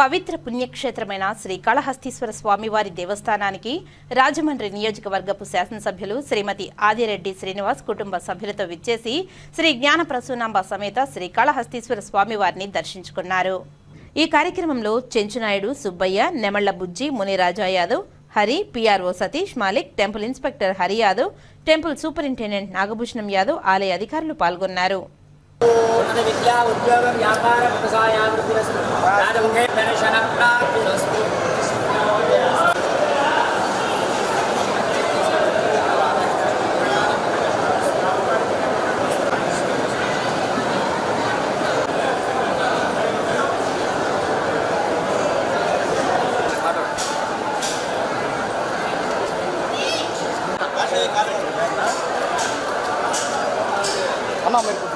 పవిత్ర పుణ్యక్షేత్రమైన శ్రీకాళహస్తీశ్వర స్వామివారి దేవస్థానానికి రాజమండ్రి నియోజకవర్గపు శాసనసభ్యులు శ్రీమతి ఆదిరెడ్డి శ్రీనివాస్ కుటుంబ సభ్యులతో విచ్చేసి శ్రీ జ్ఞాన ప్రసూనాంబ సమేత శ్రీకాళహస్తీశ్వర స్వామివారిని దర్శించుకున్నారు. ఈ కార్యక్రమంలో Chenchunaidu Subbaiah Nemalla Bujji Muniraja Yadav Hari PRO Satish Malik temple inspector Hari Yadav temple superintendent Nagabhushanam Yadav ఆలయ అధికారులు పాల్గొన్నారు. ada mungkin dari sana. Ah, iya.